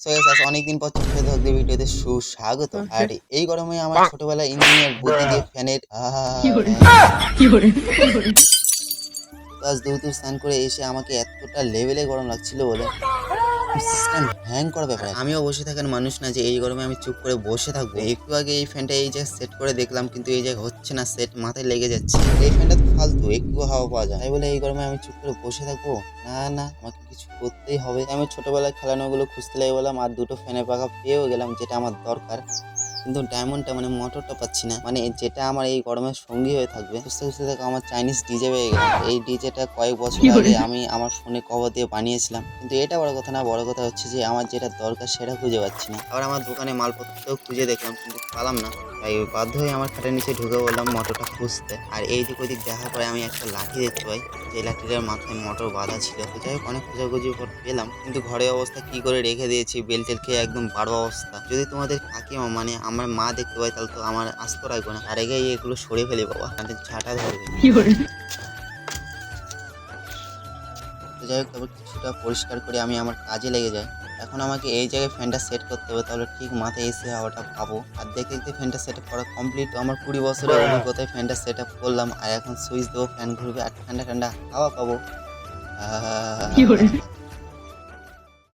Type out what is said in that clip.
So guys অনেকদিন পর চোখে ধরতে ভিডিওতে সুস্বাগত আর এই গরমে আমার ছোটবেলায় ইঞ্জিনিয়ার বুদ্ধি দিয়ে ফ্যানের আজ দু স্নান করে এসে আমাকে এতটা লেভেলে গরম লাগছিল বলে হ্যাং করা ব্যাপার আমিও বসে থাকার মানুষ না যে এই গরমে আমি চুপ করে বসে থাকব। একটু আগে এই ফ্যানটা এই জায়গায় সেট করে দেখলাম কিন্তু এই জায়গায় হচ্ছে না সেট মাথায় লেগে যাচ্ছে। এই ফ্যানটা তো ফালতু একটু হাওয়া পাওয়া যায় তাই বলে এই গরমে আমি চুপ করে বসে থাকব? না না আমাকে কিছু করতেই হবে। আমি ছোটবেলায় খেলানোগুলো খুঁজতে লাগে বললাম আর দুটো ফ্যানের পাখা পেয়েও গেলাম যেটা আমার দরকার। কিন্তু ডায়মন্ডটা মানে মোটরটা পাচ্ছি না। মানে যেটা আমার এই গরমের সঙ্গী হয়ে থাকবে। খুঁজতে খুঁজতে দেখো আমার চাইনিজ ডিজে হয়ে গেলাম। এই ডিজেটা কয়েক বছর আগে আমি আমার ফোনে কভার দিয়ে বানিয়েছিলাম। কিন্তু এটা বড় কথা না বড় কথা হচ্ছে যে আমার যেটা দরকার সেটা খুঁজে পাচ্ছি না। আবার আমার দোকানে মালপত্রও খুঁজে দেখলাম কিন্তু পালাম না। তাই বাধ্য হয়ে আমার খাটের নিচে ঢুকে বললাম মোটরটা খুঁজতে। আর এই দিক ওদিক দেখার পরে আমি একটা লাঠি দেখতে পাই। যে লাঠিটার মাথায় মোটর বাঁধা ছিল। তো যাই হোক অনেক খোঁজাখুঁজির পর পেলাম। কিন্তু ঘরের অবস্থা কি করে রেখে দিয়েছি বেলটেল খেয়ে একদম বারো অবস্থা। যদি তোমাদের কাকিমা মানে আমার মা দেখতে পাই তাহলে তো আমার আস্ত রাখবে না। আর আগে এগুলো সরে ফেলে বাবা। তাদের ঝাঁটা ধরবে। তো যাই হোক তারপর কিছুটা পরিষ্কার করে আমি আমার কাজে লেগে যাই। এখন আমাকে এই জায়গায় ফ্যানটা সেট করতে হবে তাহলে ঠিক মাথায় এসে হাওয়াটা পাবো। আর দেখতে দেখতে ফ্যানটা সেট করা কমপ্লিট আমার কুড়ি বছরের অভিজ্ঞতায় ফ্যানটা সেট আপ করলাম। আর এখন সুইচ দেবো ফ্যান ঘুরবে আর ঠান্ডা ঠান্ডা হাওয়া পাবো।